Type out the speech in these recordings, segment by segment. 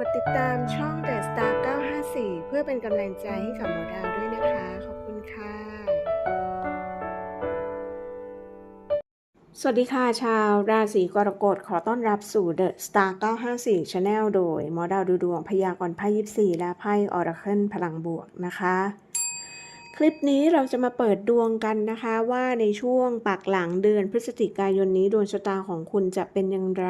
กดติดตามช่อง The Star 954 เพื่อเป็นกำลังใจให้กับหมอดาวด้วยนะคะ ขอบคุณค่ะ สวัสดีค่ะชาวราศีกรกฎขอต้อนรับสู่ The Star 954 Channel โดยหมอดาวดูดวงพยากรณ์ไพ่24และไพ่ออร์เคิลพลังบวกนะคะ คลิปนี้เราจะมาเปิดดวงกันนะคะว่าในช่วงปักหลังเดือนพฤศจิกายนนี้ดวงชะตาของคุณจะเป็นอย่างไร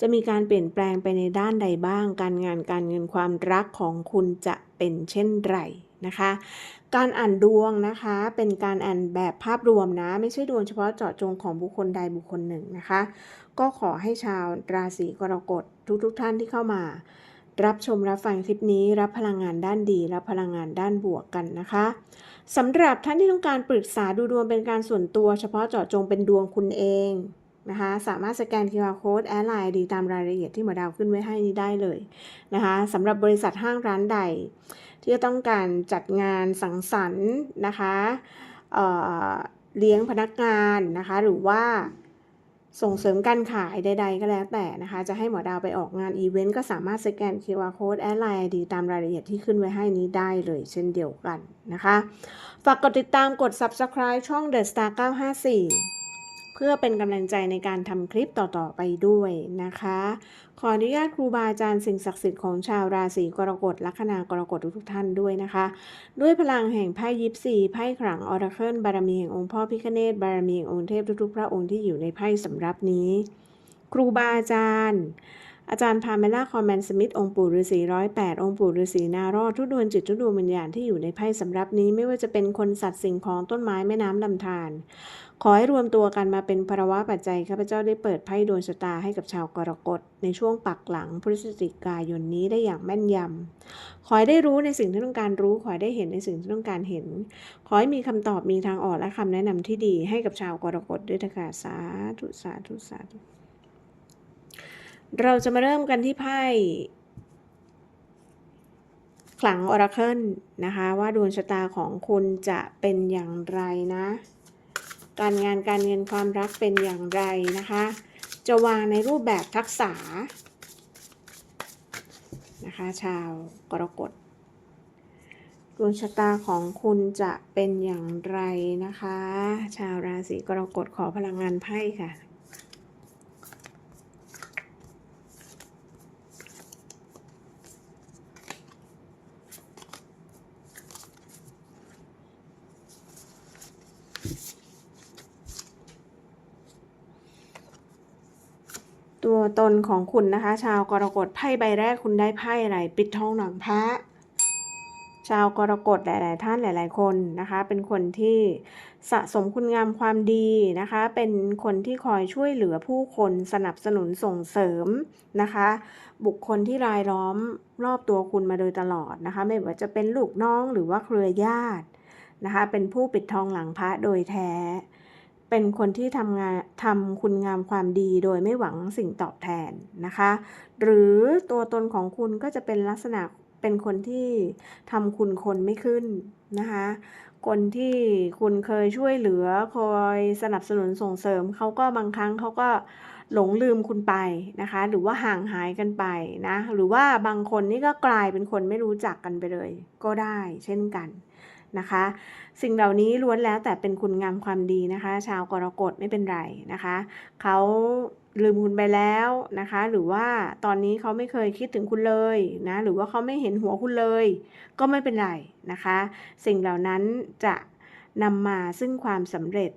จะมีการเปลี่ยนแปลงไปในด้านใดบ้าง การงานการเงินความรักของคุณจะเป็นเช่นไรนะคะ การอ่านดวงนะคะเป็นการอ่านแบบภาพรวมนะ ไม่ใช่ดวงเฉพาะเจาะจงของบุคคลใดบุคคลหนึ่งนะคะ ก็ขอให้ชาวราศีกรกฎทุกๆทท่านที่เข้ามา รับชมรับฟังคลิปนี้รับพลังงานด้านดี รับพลังงานด้านบวกกันนะคะสำหรับท่านที่ต้องการปรึกษาดูดวงเป็นการส่วนตัว เฉพาะเจาะจงเป็นดวงคุณเองนะคะสามารถสแกน QR Code แอดไลน์ดีตามรายละเอียดที่หมอดาวขึ้นไว้ให้นี้ได้เลยนะคะสำหรับบริษัทห้างร้านใด ที่จะต้องการจัดงานสังสรรค์นะคะเเลี้ยงพนักงานนะคะหรือว่า ส่งเสริมการขายใด ๆ ก็แล้วแต่นะคะ จะให้หมอดาวไปออกงานอีเวนต์ก็สามารถสแกน QR Code แอดไลน์ดีตามรายละเอียดที่ขึ้นไว้ให้นี้ได้เลยเช่นเดียวกันนะคะ ฝากกดติดตามกด Subscribe ช่อง The Star 954 พื่อเป็นกำลังใจในการทำคลิปต่อๆไปด้วยนะคะ ขออนุญาตครูบาอาจารย์สิ่งศักดิ์สิทธิ์ของชาวราศีกรกฎลัคนากรกฎทุกท่านด้วยนะคะ ด้วยพลังแห่งไพ่ยิปซีไพ่ขลังออราเคิลบารมีแห่งองค์พ่อพิคเนตบารมีแห่งองค์เทพทุกๆ พระองค์ที่อยู่ในไพ่สำรับนี้ ครูบาอาจารย์ อาจารย์พาเมล่าคอมแมนสมิธองค์ปู่ฤาษีร้อยแปดองค์ปู่ฤาษีนารอดทุกดวงจิตทุกดวงวิญญาณที่อยู่ในไพ่สำรับนี้ไม่ว่าจะเป็นคนสัตว์สิ่งของต้นไม้แม่น้ำลำธารขอให้รวมตัวกันมาเป็นภาวะปัจจัยข้าพเจ้าได้เปิดไพ่ดวงชะตาให้กับชาวกรกฎในช่วงปักหลังพฤศจิกายนนี้ได้อย่างแม่นยำ ขอให้ได้รู้ในสิ่งที่ต้องการรู้ ขอให้ได้เห็นในสิ่งที่ต้องการเห็น ขอให้มีคำตอบมีทางออกและคำแนะนำที่ดีให้กับชาวกรกฎด้วยนะคะสาธุสาธุสาธุ เราจะมาเริ่มกันที่ไพ่ขลังออราเคิลนะคะ ว่าดวงชะตาของคุณจะเป็นอย่างไรนะ การงานการเงินความรักเป็นอย่างไรนะคะ จะวางในรูปแบบทักษะนะคะ ชาวกรกฎดวงชะตาของคุณจะเป็นอย่างไรนะคะ ชาวราศีกรกฎขอพลังงานไพ่ค่ะ ตัวตนของคุณนะคะ ชาวกรกฎไพ่ใบแรกคุณได้ไพ่อะไรปิดทองหนังพระ ชาวกรกฎหลาย ๆ ท่านหลาย ๆ คนนะคะ เป็นคนที่สะสมคุณงามความดีนะคะ เป็นคนที่คอยช่วยเหลือผู้คนสนับสนุนส่งเสริมนะคะ บุคคลที่รายล้อมรอบตัวคุณมาโดยตลอดนะคะ ไม่ว่าจะเป็นลูกน้องหรือว่าเครือญาตินะคะ เป็นผู้ปิดทองหลังพระโดยแท้ เป็นคนที่ทำงานทำคุณงามความดีโดยไม่หวังสิ่งตอบแทนนะคะ หรือตัวตนของคุณก็จะเป็นลักษณะเป็นคนที่ทำคุณคนไม่ขึ้นนะคะ คนที่คุณเคยช่วยเหลือคอยสนับสนุนส่งเสริมเขาก็บางครั้งเขาก็หลงลืมคุณไปนะคะ หรือว่าห่างหายกันไปนะ หรือว่าบางคนนี่ก็กลายเป็นคนไม่รู้จักกันไปเลย ก็ได้เช่นกัน นะคะ สิ่งเหล่านี้ล้วนแล้วแต่เป็นคุณงามความดีนะคะ ชาวกรกฎไม่เป็นไรนะคะเขาลืมคุณไปแล้วนะคะ หรือว่าตอนนี้เขาไม่เคยคิดถึงคุณเลยนะ หรือว่าเขาไม่เห็นหัวคุณเลย ก็ไม่เป็นไรนะคะ สิ่งเหล่านั้นจะนำมาซึ่งความสำเร็จ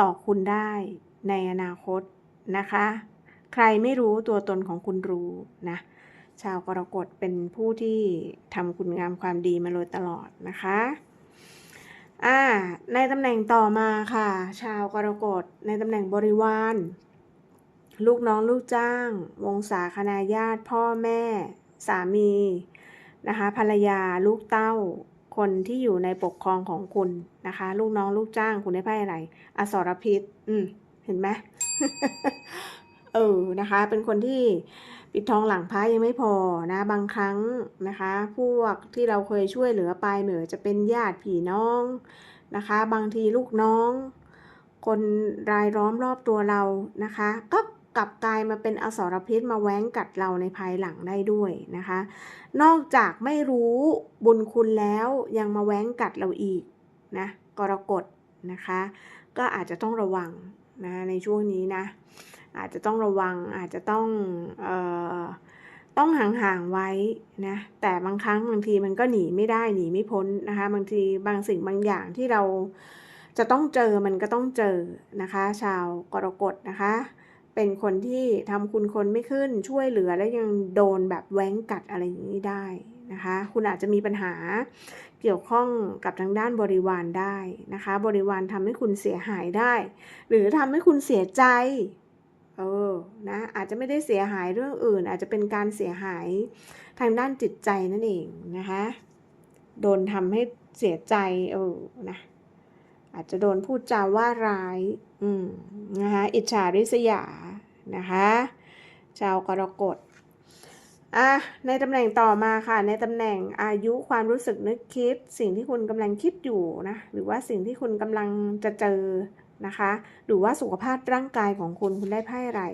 ต่อคุณได้ในอนาคตนะคะ ใครไม่รู้ตัวตนของคุณรู้นะ ชาวกรกฎเป็นผู้ที่ทำคุณงามความดีมาโดยตลอดนะคะอ่าในตำแหน่งต่อมาค่ะ ชาวกรกฎในตำแหน่งบริวาร ลูกน้องลูกจ้าง วงศาคณาญาติ พ่อแม่ สามีนะคะภรรยาลูกเต้า คนที่อยู่ในปกครองของคุณนะคะ ลูกน้องลูกจ้างคุณได้ไพ่อะไร อสรพิษ อืมเห็นไหมเออนะคะ เป็นคนที่ ปิดทองหลังพระยังไม่พอนะ บางครั้งนะคะ พวกที่เราเคยช่วยเหลือไปไม่ว่าจะเป็นญาติพี่น้องนะคะ บางทีลูกน้อง คนรายล้อมรอบตัวเรานะคะ ก็กลับกลายมาเป็นอสรพิษมาแว้งกัดเราในภายหลังได้ด้วยนะคะ นอกจากไม่รู้บุญคุณแล้วยังมาแว้งกัดเราอีกนะกรกฎนะคะ ก็อาจจะต้องระวังนะในช่วงนี้นะ อาจจะต้องระวังอาจจะต้องออต้องห่างๆไว้นะแต่บางครั้งบางทีมันก็หนีไม่ได้หนีไม่พ้นนะคะบางทีบางสิ่งบางอย่างที่เราจะต้องเจอมันก็ต้องเจอนะคะ ชาวกรกฎนะคะ เป็นคนที่ทำคุณคนไม่ขึ้นช่วยเหลือและยังโดนแบบแว้งกัดอะไรอย่างนี้ได้นะคะ คุณอาจจะมีปัญหาเกี่ยวข้องกับทางด้านบริวารได้นะคะ บริวารทำให้คุณเสียหายได้ หรือทำให้คุณเสียใจ เออนะอาจจะไม่ได้เสียหายเรื่องอื่น อาจจะเป็นการเสียหายทางด้านจิตใจนั่นเองนะคะโดนทำให้เสียใจเออนะอาจจะโดนพูดจาว่าร้าย อืมนะคะอิจฉาริษยานะคะชาวกรกฎอะในตำแหน่งต่อมาค่ะ ในตำแหน่งอายุความรู้สึกนึกคิด สิ่งที่คุณกำลังคิดอยู่นะ หรือว่าสิ่งที่คุณกำลังจะเจอ นะคะ หรือว่าสุขภาพร่างกายของคุณคุณได้ไพ่อะไร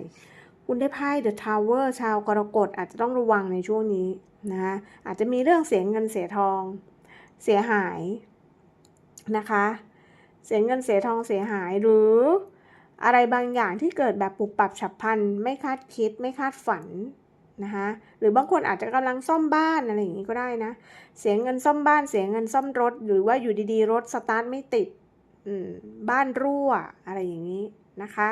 คุณได้ไพ่ The Tower ชาวกรกฎอาจจะต้องระวังในช่วงนี้นะคะอาจจะมีเรื่องเสียเงินเสียทอง เสียหายนะคะ เสียเงินเสียทองเสียหายหรืออะไรบางอย่างที่เกิดแบบปุบปับฉับพลันไม่คาดคิดไม่คาดฝันนะคะหรือบางคนอาจจะกำลังซ่อมบ้านอะไรอย่างนี้ก็ได้นะ เสียเงินซ่อมบ้าน เสียเงินซ่อมรถ หรือว่าอยู่ดีๆ รถสตาร์ทไม่ติด บ้านรั่วอะไรอย่างนี้นะคะ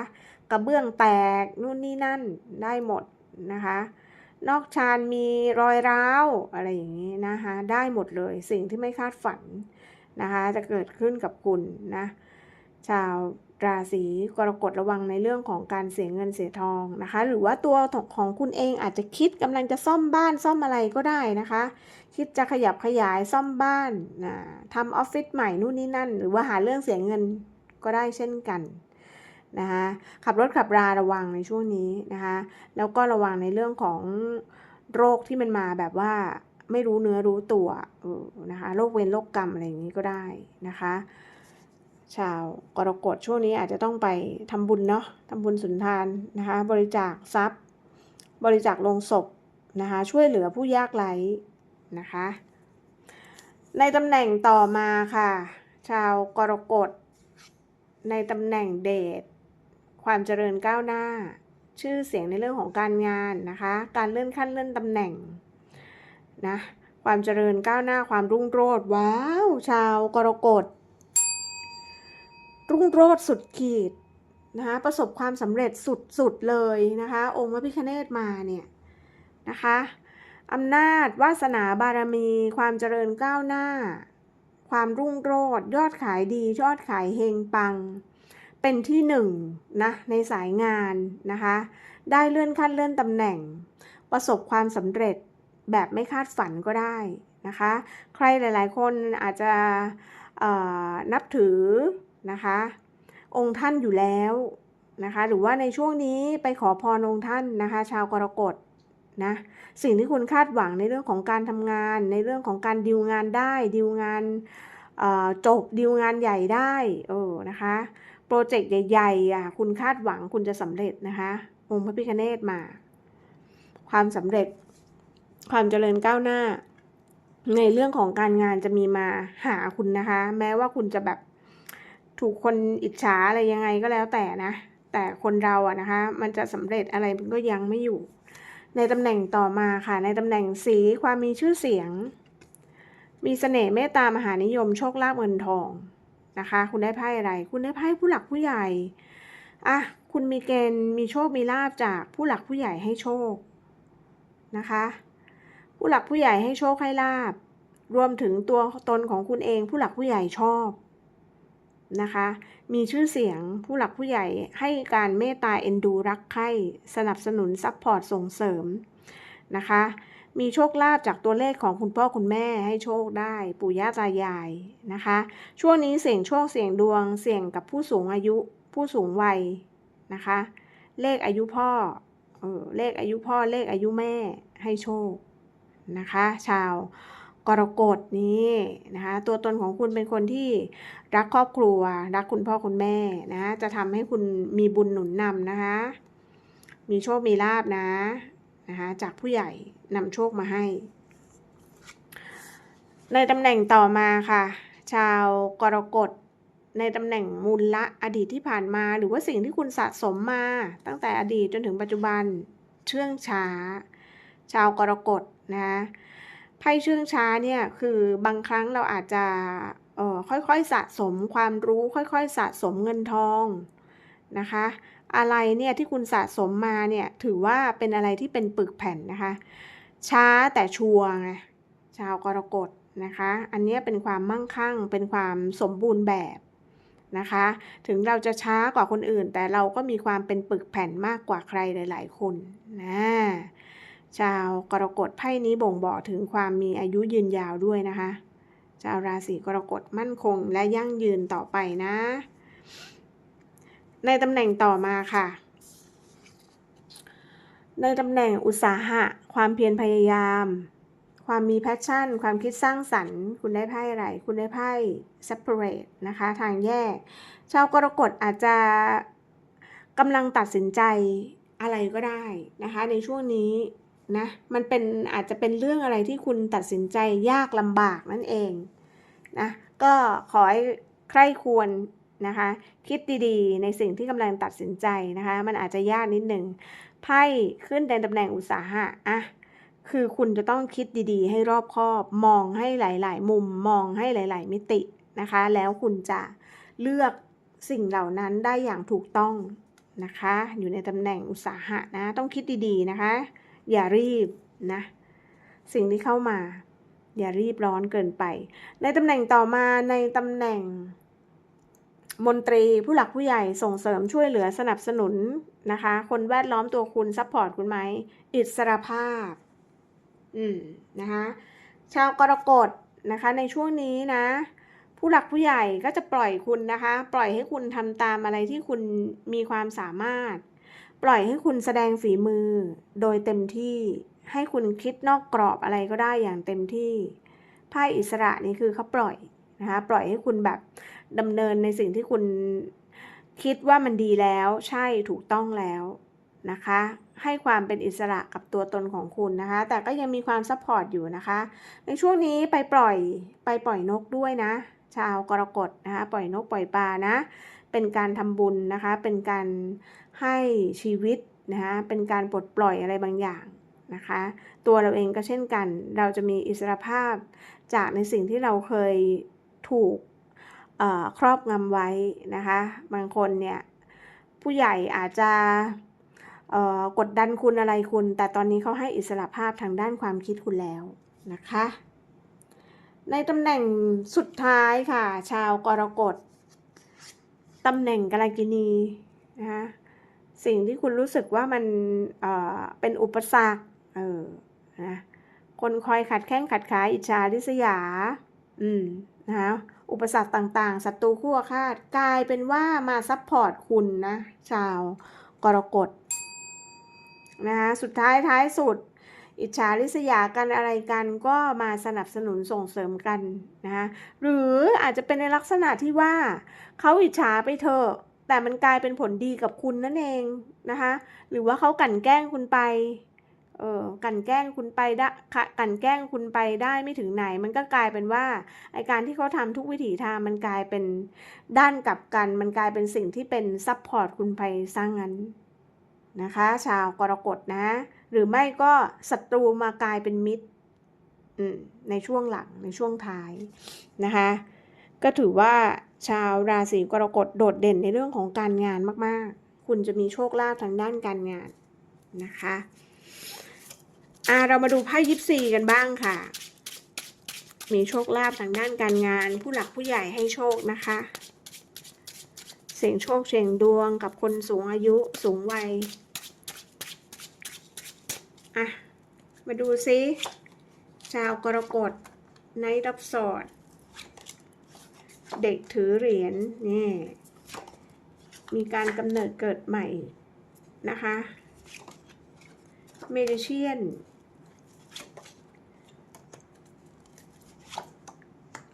กระเบื้องแตกนู่นนี่นั่นได้หมดนะคะ นอกชานมีรอยร้าวอะไรอย่างนี้นะคะ ได้หมดเลยสิ่งที่ไม่คาดฝันนะคะ จะเกิดขึ้นกับคุณนะ ชาว ราศีกรกฎระวังในเรื่องของการเสียเงินเสียทองนะคะ หรือว่าตัวของคุณเองอาจจะคิดกำลังจะซ่อมบ้านซ่อมอะไรก็ได้นะคะ คิดจะขยับขยายซ่อมบ้านนะทำออฟฟิศใหม่นู่นนี่นั่น หรือว่าหาเรื่องเสียเงินก็ได้เช่นกันนะคะขับรถขับราระวังในช่วงนี้นะคะแล้วก็ระวังในเรื่องของโรคที่มันมาแบบว่าไม่รู้เนื้อรู้ตัวนะคะโรคเวรโรคกรรมอะไรอย่างนี้ก็ได้นะคะ ชาวกรกฎช่วงนี้อาจจะต้องไปทำบุญเนาะทำบุญสุนทานนะคะ บริจาคทรัพย์ บริจาคลงศพนะคะ ช่วยเหลือผู้ยากไร้นะคะ ในตำแหน่งต่อมาค่ะ ชาวกรกฎในตำแหน่งเดชความเจริญก้าวหน้า ชื่อเสียงในเรื่องของการงานนะคะ การเลื่อนขั้นเลื่อนตำแหน่งนะความเจริญก้าวหน้าความรุ่งโรจน์ว้าว ชาวกรกฎ รุ่งโรจน์สุดขีดนะคะประสบความสำเร็จสุดๆเลยนะคะ องค์พระพิฆเนศมาเนี่ยนะคะอำนาจวาสนาบารมี ความเจริญก้าวหน้า ความรุ่งโรจน์ยอดขายดี ยอดขายเฮงปัง เป็นที่หนึ่งนะในสายงานนะคะ ได้เลื่อนขั้นเลื่อนตำแหน่ง ประสบความสำเร็จแบบไม่คาดฝันก็ได้นะคะ ใครหลาย ๆ คนอาจจะนับถือ นะคะ องค์ท่านอยู่แล้วนะคะ หรือว่าในช่วงนี้ไปขอพรองค์ท่านนะคะ ชาวกรกฎนะสิ่งที่คุณคาดหวังในเรื่องของการทำงาน ในเรื่องของการดิวงานได้ดิวงานจบดิวงานใหญ่ได้เออนะคะโปรเจกต์ใหญ่ๆอะคุณคาดหวังคุณจะสำเร็จนะคะองค์พระพิฆเนศมา ความสำเร็จ ความเจริญก้าวหน้า ในเรื่องของการงานจะมีมาหาคุณนะคะ แม้ว่าคุณจะแบบ ถูกคนอิจฉาอะไรยังไงก็แล้วแต่นะ แต่คนเราอะนะคะ มันจะสำเร็จอะไรมันก็ยังไม่อยู่ ในตำแหน่งต่อมาค่ะ ในตำแหน่งสีความมีชื่อเสียง มีเสน่ห์เมตตามหานิยมโชคลาภเงินทองนะคะ คุณได้ไพ่อะไร คุณได้ไพ่ผู้หลักผู้ใหญ่อะคุณมีเกณฑ์มีโชคมีลาบจากผู้หลักผู้ใหญ่ให้โชคนะคะ ผู้หลักผู้ใหญ่ให้โชคให้ลาบ รวมถึงตัวตนของคุณเองผู้หลักผู้ใหญ่ชอบ นะคะ มีชื่อเสียงผู้หลักผู้ใหญ่ให้การเมตตาเอ็นดูรักใคร่สนับสนุนซัพพอร์ตส่งเสริมนะคะ มีโชคลาภจากตัวเลขของคุณพ่อคุณแม่ให้โชคได้ ปู่ย่าตายายนะคะ ช่วงนี้เสี่ยงโชคเสี่ยงดวง เสี่ยงกับผู้สูงอายุผู้สูงวัยนะคะ เลขอายุพ่อเออเลขอายุพ่อเลขอายุแม่ให้โชคนะคะ ชาว กรกฎนี้นะคะตัวตนของคุณเป็นคนที่รักครอบครัว รักคุณพ่อคุณแม่นะจะทำให้คุณมีบุญหนุนนำนะคะ มีโชคมีลาบนะนะคะจากผู้ใหญ่นำโชคมาให้ ในตำแหน่งต่อมาค่ะ ชาวกรกฎในตำแหน่งมูลละอดีตที่ผ่านมา หรือว่าสิ่งที่คุณสะสมมา ตั้งแต่อดีตจนถึงปัจจุบันเชื่องช้า ชาวกรกฎนะ ไพ่เชื่องช้าเนี่ยคือบางครั้งเราอาจจะค่อยๆสะสมความรู้ค่อยๆสะสมเงินทองนะคะ อะไรเนี่ยที่คุณสะสมมาเนี่ยถือว่าเป็นอะไรที่เป็นปึกแผ่นนะคะ ช้าแต่ชัวร์ไงชาวกรกฎนะคะ อันนี้เป็นความมั่งคั่งเป็นความสมบูรณ์แบบนะคะ ถึงเราจะช้ากว่าคนอื่น แต่เราก็มีความเป็นปึกแผ่นมากกว่าใครหลาย ๆ คนนะ ชาวกรกฎไพ่นี้บ่งบอกถึงความมีอายุยืนยาวด้วยนะคะ ชาวราศีกรกฎมั่นคงและยั่งยืนต่อไปนะ ในตำแหน่งต่อมาค่ะ ในตำแหน่งอุตสาหะ ความเพียรพยายาม ความมีแพชชั่น ความคิดสร้างสรรค์ คุณได้ไพ่อะไร คุณได้ไพ่ separate นะคะ ทางแยก ชาวกรกฎอาจจะกำลังตัดสินใจอะไรก็ได้นะคะ ในช่วงนี้ นะ มันเป็นอาจจะเป็นเรื่องอะไรที่คุณตัดสินใจยากลำบากนั่นเองนะ ก็ขอให้ใคร่ควรนะคะ คิดดีๆ ในสิ่งที่กำลังตัดสินใจนะคะ มันอาจจะยากนิดหนึ่งไพ่ขึ้นในตำแหน่งอุตสาหะอะคือคุณจะต้องคิดดีๆ ให้รอบคอบ มองให้หลาย ๆ มุม มองให้หลาย ๆ มิตินะคะ แล้วคุณจะเลือกสิ่งเหล่านั้นได้อย่างถูกต้องนะคะ อยู่ในตำแหน่งอุตสาหะนะ ต้องคิดดีๆ นะคะ อย่ารีบนะ สิ่งที่เข้ามา อย่ารีบร้อนเกินไป ในตำแหน่งต่อมาในตำแหน่ง มนตรีผู้หลักผู้ใหญ่ส่งเสริมช่วยเหลือสนับสนุนนะคะ คนแวดล้อมตัวคุณซัพพอร์ตคุณไหม อิสรภาพ อืมนะคะ ชาวกรกฎนะคะ ในช่วงนี้นะผู้หลักผู้ใหญ่ก็จะปล่อยคุณนะคะ ปล่อยให้คุณทำตามอะไรที่คุณมีความสามารถ ปล่อยให้คุณแสดงฝีมือ โดยเต็มที่ให้คุณคิดนอกกรอบอะไรก็ได้อย่างเต็มที่ไพ่อิสระนี่คือเขาปล่อยนะคะปล่อยให้คุณแบบดำเนินในสิ่งที่คุณคิดว่ามันดีแล้วใช่ถูกต้องแล้วนะคะ ให้ความเป็นอิสระกับตัวตนของคุณนะคะ แต่ก็ยังมีความซัพพอร์ตอยู่นะคะ ในช่วงนี้ไปปล่อยไปปล่อยนกด้วยนะ ชาวกรกฎนะคะ ปล่อยนกปล่อยปลานะ เป็นการทำบุญนะคะ เป็นการ ให้ชีวิตนะคะเป็นการปลดปล่อยอะไรบางอย่างนะคะ ตัวเราเองก็เช่นกัน เราจะมีอิสรภาพจากในสิ่งที่เราเคยถูกครอบงำไว้นะคะ บางคนเนี่ยผู้ใหญ่อาจจะกดดันคุณอะไรคุณ แต่ตอนนี้เขาให้อิสระภาพทางด้านความคิดคุณแล้วนะคะ ในตำแหน่งสุดท้ายค่ะ ชาวกรกฎตำแหน่งกาลกินีนะคะ สิ่งที่คุณรู้สึกว่ามันเอ่อเป็นอุปสรรคเออนะคนคอยขัดแข้งขัดขาอิจฉาริษยา อืมนะคะอุปสรรคต่างๆศัตรูคู่อาฆาตกลายเป็นว่ามาซัพพอร์ตคุณนะ ชาวกรกฎนะคะสุดท้ายท้ายสุด อิจฉาริษยากันอะไรกันก็มาสนับสนุนส่งเสริมกันนะคะหรืออาจจะเป็นในลักษณะที่ว่าเขาอิจฉาไปเถอะ แต่มันกลายเป็นผลดีกับคุณนั่นเองนะคะ หรือว่าเขากลั่นแกล้งคุณไป เออกลั่นแกล้งคุณไปได้กลั่นแกล้งคุณไปได้ไม่ถึงไหน มันก็กลายเป็นว่าไอการที่เขาทำทุกวิถีทางมันกลายเป็นด้านกลับกัน มันกลายเป็นสิ่งที่เป็นซัพพอร์ตคุณไปสร้างงั้นนะคะ ชาวกรกฎนะ หรือไม่ก็ศัตรูมากลายเป็นมิตรในช่วงหลังในช่วงท้ายนะคะ ก็ถือว่าชาวราศีกรกฎโดดเด่นในเรื่องของการงานมากๆ คุณจะมีโชคลาภทางด้านการงานนะคะอ่าเรามาดูไพ่ยิปซีกันบ้างค่ะ มีโชคลาภทางด้านการงาน ผู้หลักผู้ใหญ่ให้โชคนะคะ เสียงโชคเสียงดวงกับคนสูงอายุสูงวัยอะมาดูซิชาวกรกฎไนรับสอด เด็กถือเหรียญนี่มีการกำเนิดเกิดใหม่นะคะเมดิเชียน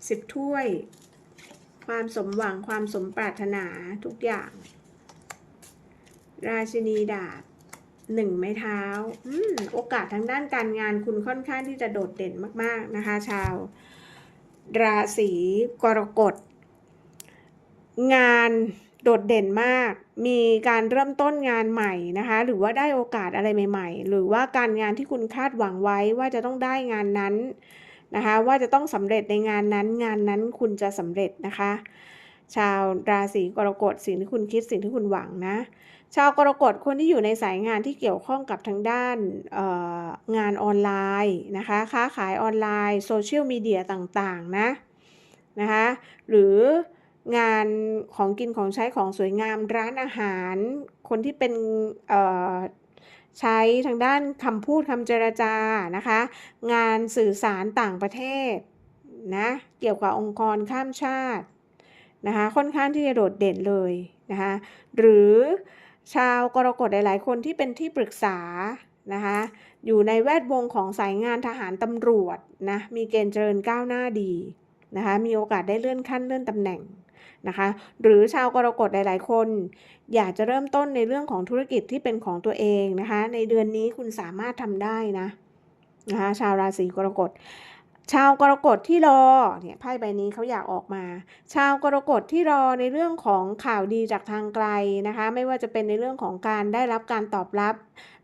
สิบถ้วย ความสมหวังความสมปรารถนาทุกอย่าง ราชินีดาบหนึ่งไม้เท้าอโอกาสทางด้านการงานคุณค่อนข้างที่จะโดดเด่นมาก ๆ นะคะ ชาว ราศีกรกฎ งานโดดเด่นมาก มีการเริ่มต้นงานใหม่นะคะ หรือว่าได้โอกาสอะไรใหม่ ๆ หรือว่าการงานที่คุณคาดหวังไว้ว่าจะต้องได้งานนั้นนะคะ ว่าจะต้องสำเร็จในงานนั้น งานนั้นคุณจะสำเร็จนะคะ ชาวราศีกรกฎสิ่งที่คุณคิดสิ่งที่คุณหวังนะ ชาวกรกฎคนที่อยู่ในสายงานที่เกี่ยวข้องกับทางด้านงานออนไลน์นะคะ ค้าขายออนไลน์โซเชียลมีเดียต่างๆนะนะคะ หรือ งานของกินของใช้ของสวยงามร้านอาหาร คนที่เป็นใช้ทางด้านคำพูดคำเจรจานะคะ งานสื่อสารต่างประเทศนะเกี่ยวกับองค์กรข้ามชาตินะคะค่อนข้างที่จะโดดเด่นเลยนะคะหรือชาวกรกฎหลาย ๆ คนที่เป็นที่ปรึกษานะคะอยู่ในแวดวงของสายงานทหารตำรวจนะมีเกณฑ์เจริญก้าวหน้าดีนะคะมีโอกาสได้เลื่อนขั้นเลื่อนตำแหน่ง นะคะ หรือชาวกรกฎหลาย ๆ คน อยากจะเริ่มต้นในเรื่องของธุรกิจที่เป็นของตัวเองนะคะ ในเดือนนี้คุณสามารถทำได้นะนะคะชาวราศีกรกฎชาวกรกฎที่รอเนี่ยไพ่ใบนี้เขาอยากออกมา ชาวกรกฎที่รอในเรื่องของข่าวดีจากทางไกลนะคะ ไม่ว่าจะเป็นในเรื่องของการได้รับการตอบรับ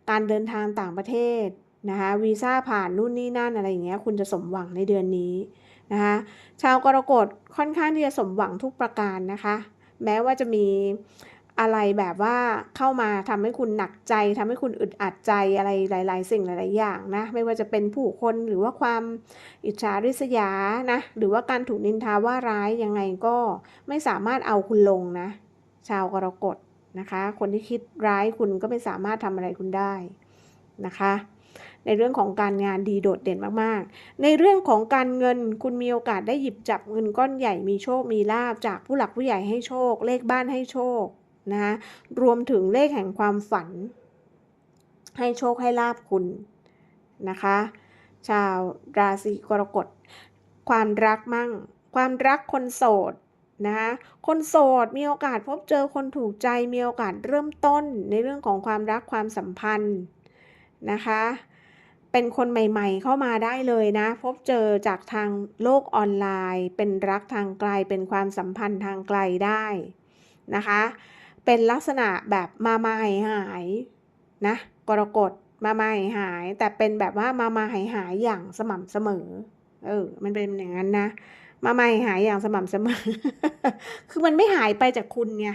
การเดินทางต่างประเทศนะคะวีซ่าผ่านนู่นนี่นั่นอะไรอย่างเงี้ยคุณจะสมหวังในเดือนนี้ นะคะชาวกรกฎค่อนข้างที่จะสมหวังทุกประการนะคะ แม้ว่าจะมีอะไรแบบว่าเข้ามาทำให้คุณหนักใจทำให้คุณอึดอัดใจอะไรหลาย ๆ สิ่งหลาย ๆ อย่างนะไม่ว่าจะเป็นผู้คนหรือว่าความอิจฉาริษยานะหรือว่าการถูกนินทาว่าร้ายยังไงก็ไม่สามารถเอาคุณลงนะ ชาวกรกฎนะคะ คนที่คิดร้ายคุณก็ไม่สามารถทำอะไรคุณได้นะคะ ในเรื่องของการงานดีโดดเด่นมากๆ ในเรื่องของการเงินคุณมีโอกาสได้หยิบจับเงินก้อนใหญ่มีโชคมีลาบจากผู้หลักผู้ใหญ่ให้โชค เลขบ้านให้โชคนะคะรวมถึงเลขแห่งความฝัน ให้โชคให้ลาบคุณนะคะ ชาวราศีกรกฎ ความรักมั่ง ความรักคนโสดนะคะคนโสดมีโอกาสพบเจอคนถูกใจมีโอกาสเริ่มต้นในเรื่องของความรักความสัมพันธ์นะคะ เป็นคนใหม่ๆ เข้ามาได้เลยนะ พบเจอจากทางโลกออนไลน์ เป็นรักทางไกลเป็นความสัมพันธ์ทางไกลได้นะคะ เป็นลักษณะแบบมามาหายหายนะกรกฎมามาหายหายแต่เป็นแบบว่ามามาหายหายอย่างสม่ำเสมอเออมันเป็นอย่างนั้นนะ มามาหายหายอย่างสม่ำเสมอ คือมันไม่หายไปจากคุณไง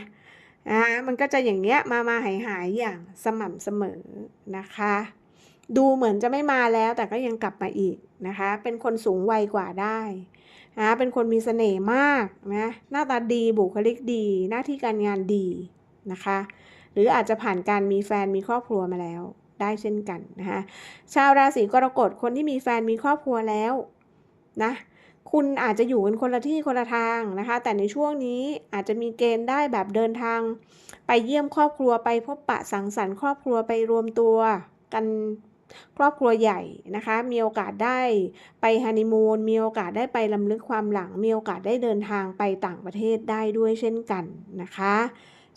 นะคะมันก็จะอย่างเงี้ยมามาหายหายอย่างสม่ำเสมอนะคะ ดูเหมือนจะไม่มาแล้วแต่ก็ยังกลับมาอีกนะคะ เป็นคนสูงวัยกว่าได้นะเป็นคนมีเสน่ห์มากนะหน้าตาดีบุคลิกดี หน้าที่การงานดีนะคะ หรืออาจจะผ่านการมีแฟนมีครอบครัวมาแล้วได้เช่นกันนะคะชาวราศีกรกฎคนที่มีแฟนมีครอบครัวแล้วนะคุณอาจจะอยู่กันคนละที่คนละทางนะคะ แต่ในช่วงนี้อาจจะมีเกณฑ์ได้แบบเดินทาง ไปเยี่ยมครอบครัวไปพบปะสังสรรค์ครอบครัวไปรวมตัวกัน ครอบครัวใหญ่นะคะ มีโอกาสได้ไปฮันนีมูน มีโอกาสได้ไปลำลึกความหลัง มีโอกาสได้เดินทางไปต่างประเทศได้ด้วยเช่นกันนะคะ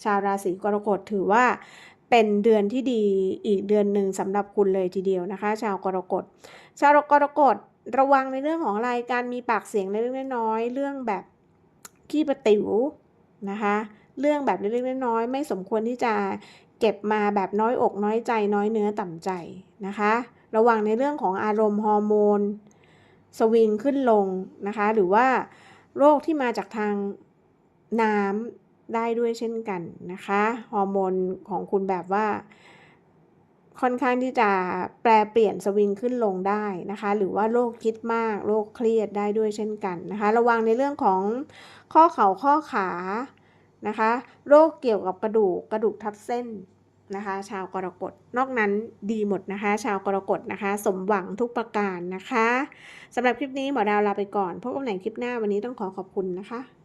ชาวราศีกรกฎถือว่าเป็นเดือนที่ดีอีกเดือนหนึ่งสำหรับคุณเลยทีเดียวนะคะ ชาวกรกฎ ชาวกรกฎระวังในเรื่องของอะไรการมีปากเสียงเล็กๆน้อยๆเรื่องแบบขี้ประติ๋วนะคะ เรื่องแบบเล็กๆน้อยๆไม่สมควรที่จะ เก็บมาแบบน้อยอกน้อยใจน้อยเนื้อต่ำใจนะคะ ระวังในเรื่องของอารมณ์ฮอร์โมนสวิงขึ้นลงนะคะ หรือว่าโรคที่มาจากทางน้ำได้ด้วยเช่นกันนะคะฮอร์โมนของคุณแบบว่า ค่อนข้างที่จะแปลเปลี่ยนสวิงขึ้นลงได้นะคะ หรือว่าโรคคิดมากโรคเครียดได้ด้วยเช่นกันนะคะ ระวังในเรื่องของข้อเข่าข้อขา นะคะ โรคเกี่ยวกับกระดูกกระดูกทับเส้นนะคะ ชาวกรกฎนอกนั้นดีหมดนะคะ ชาวกรกฎนะคะ สมหวังทุกประการนะคะสำหรับคลิปนี้หมอดาวลาไปก่อนพบกันใหม่คลิปหน้าวันนี้ต้องขอขอบคุณนะคะ